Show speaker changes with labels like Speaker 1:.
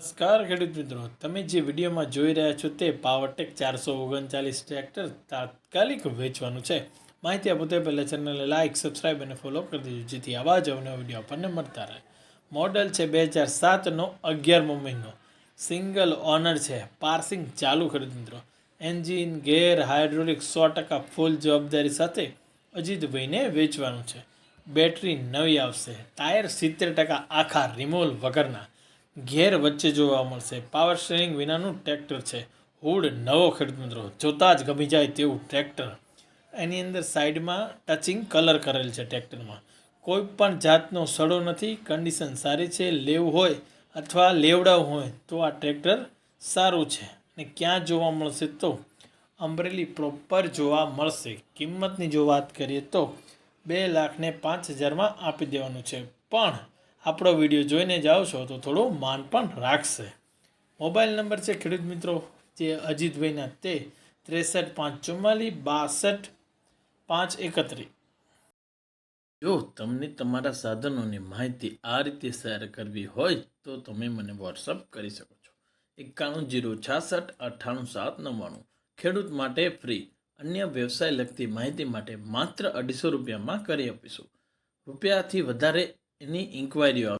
Speaker 1: નમસ્કાર, ખેડૂત મિત્રો. તમે જે વિડીયોમાં જોઈ રહ્યા છો તે પાવરટેક ચારસો ઓગણચાલીસ ટ્રેક્ટર તાત્કાલિક વેચવાનું છે. માહિતી આપો તે પહેલાં ચેનલને લાઇક સબસ્ક્રાઇબ અને ફોલો કરી દેજો, જેથી આવા જ અવનવા વીડિયો આપણને મળતા રહે. મોડલ છે બે હજાર સાતનો અગિયારમો મહિનો સિંગલ ઓનર છે. પાર્સિંગ ચાલુ ખેડૂત મિત્રો. એન્જિન ગેર હાઇડ્રોલિક સો ટકા ફૂલ જવાબદારી સાથે અજીતભાઈને વેચવાનું છે. બેટરી નવી આવશે. ટાયર સિત્તેર ટકા આખા રિમોલ વગરના. ઘેર વચ્ચે જોવા મળશે. પાવર સ્ટેરિંગ વિનાનું ટ્રેક્ટર છે. હુડ નવો ખેડૂત મિત્રો જોતાં જ ગમી જાય તેવું ટ્રેક્ટર એની અંદર સાઈડમાં ટચિંગ કલર કરેલ છે ટ્રેક્ટરમાં કોઈ પણ જાતનો સડો નથી કન્ડિશન સારી છે, લેવું હોય અથવા લેવડાવું હોય તો આ ટ્રેક્ટર સારું છે. અને ક્યાં જોવા મળશે તો અમરેલી પ્રોપર જોવા મળશે. કિંમતની જો વાત કરીએ તો બે લાખને પાંચ હજારમાં આપી દેવાનું છે. પણ આપણો વીડિયો જોઈને જાઓ છો તો થોડું માન પણ રાખશે. મોબાઈલ નંબર છે ખેડૂત મિત્રો, જે અજીતભાઈના તે ત્રેસઠ પાંચ ચુમ્માલીસ બાસઠ પાંચ એકત્રીસ. જો તમને તમારા સાધનોની માહિતી આ રીતે શેર કરવી હોય તો તમે મને વોટ્સઅપ કરી શકો છો. એકાણું જીરો છાસઠ અઠ્ઠાણું સાત નવ્વાણું. ખેડૂત માટે ફ્રી. અન્ય વ્યવસાય લગતી માહિતી માટે માત્ર અઢીસો રૂપિયામાં કરી આપીશું. રૂપિયાથી વધારે એની ઇન્ક્વાયરીઓ